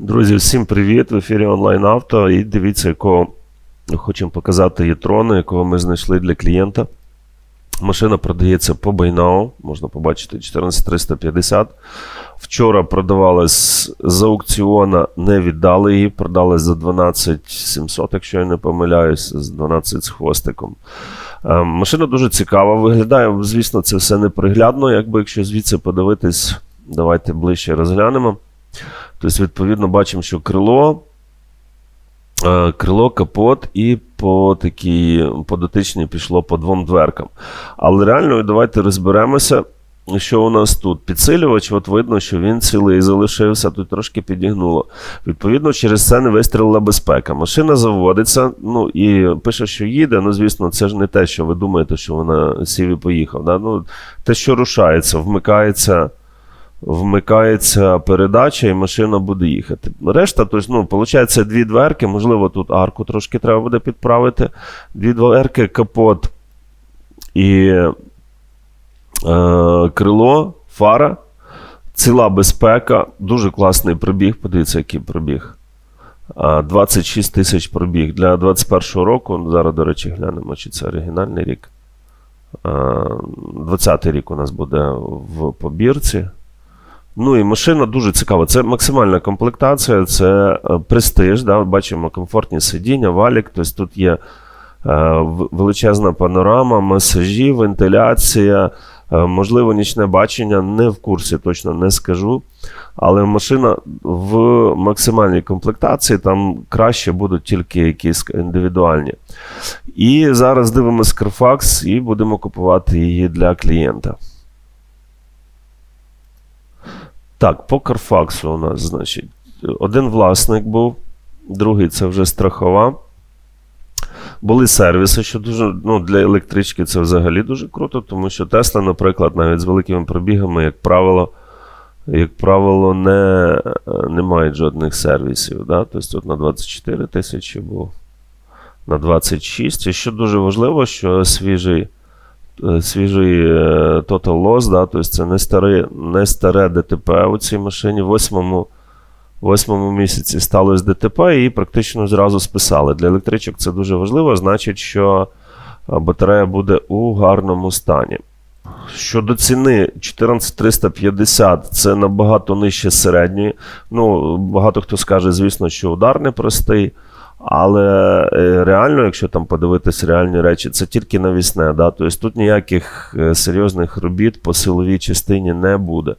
Друзі, всім привіт! В ефірі онлайн авто. І дивіться, якого хочемо показати Єтрону, якого ми знайшли для клієнта. Машина продається по Байнау, можна побачити 14350. Вчора продавалась з аукціона, не віддали її, продали за 12700, якщо я не помиляюсь, з 12 з хвостиком. Е, Машина дуже цікава, виглядає, звісно, це все неприглядно. Якби якщо звідси подивитись, давайте ближче розглянемо. Тобто, відповідно, бачимо, що крило, е, крило, капот і по такій по дотичній пішло по двом дверкам. Але реально, давайте розберемося, що у нас тут. Підсилювач, от видно, що він цілий залишився, тут трошки підігнуло. Відповідно, через це не вистрілила безпека. Машина заводиться, ну і пише, що їде. Ну, звісно, це ж не те, що ви думаєте, що вона сів і поїхав. Да? Ну, те, що рушається, вмикається вмикається передача, і машина буде їхати. Решта, тобто, ну, виходить, дві дверки, можливо, тут арку трошки треба буде підправити. Дві дверки, капот і е, крило, фара, ціла безпека, дуже класний пробіг. Подивіться, який пробіг. 26 тисяч пробіг. Для 21 року, зараз, до речі, глянемо, чи це оригінальний рік. 20-й рік у нас буде в побірці. Ну і машина дуже цікава. Це максимальна комплектація, це е, престиж. Да? Бачимо комфортні сидіння, валік. Тобто тут є е, величезна панорама, масажі, вентиляція, е, можливо, нічне бачення. Не в курсі, точно не скажу. Але машина в максимальній комплектації, там краще будуть тільки якісь індивідуальні. І зараз дивимося Carfax і будемо купувати її для клієнта. Так, по Карфаксу у нас, значить, один власник був, другий це вже страхова. Були сервіси, що дуже ну, для електрички це взагалі дуже круто, тому що Тесла, наприклад, навіть з великими пробігами, як правило, як правило, не, не мають жодних сервісів. Да? Тобто тут на 24 тисячі був, на 26. І що дуже важливо, що свіжий свіжий е, Total Loss, да, тобто це не старе, не старе ДТП у цій машині. В восьмому, восьмому місяці сталося ДТП і практично зразу списали. Для електричок це дуже важливо, значить, що е, батарея буде у гарному стані. Щодо ціни 14350 це набагато нижче середньої. Ну, багато хто скаже, звісно, що удар непростий. Але е, реально, якщо там подивитись реальні речі, це тільки навісне. Да? Тобто тут ніяких е, серйозних робіт по силовій частині не буде.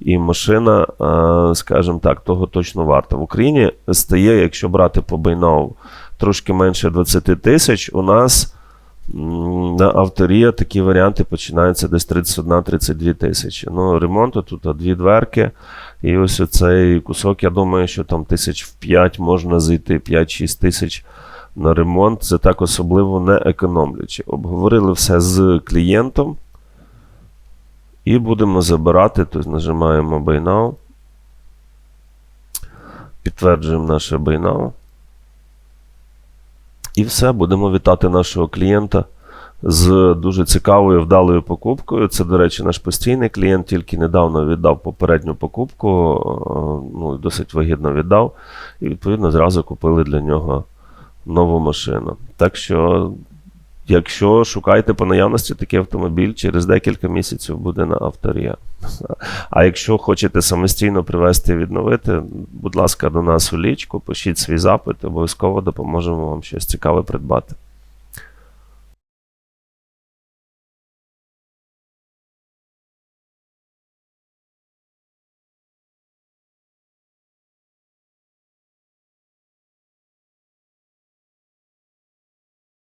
І машина, е, скажімо так, того точно варта. В Україні стає, якщо брати по Байнау, трошки менше 20 тисяч. У нас на авторія такі варіанти починаються десь 31-32 тисячі. Ну, ремонту тут дві дверки. І ось оцей кусок, я думаю, що там тисяч в 5 можна зайти, 5-6 тисяч на ремонт. Це так особливо не економлячи. Обговорили все з клієнтом. І будемо забирати, тобто нажимаємо Buy Now. Підтверджуємо наше Buy Now. І все, будемо вітати нашого клієнта з дуже цікавою вдалою покупкою. Це, до речі, наш постійний клієнт тільки недавно віддав попередню покупку, е, ну, досить вигідно віддав, і відповідно зразу купили для нього нову машину. Так що, якщо шукаєте по наявності такий автомобіль, через декілька місяців буде на авторія. А якщо хочете самостійно привезти і відновити, будь ласка, до нас у лічку, пишіть свій запит, обов'язково допоможемо вам щось цікаве придбати.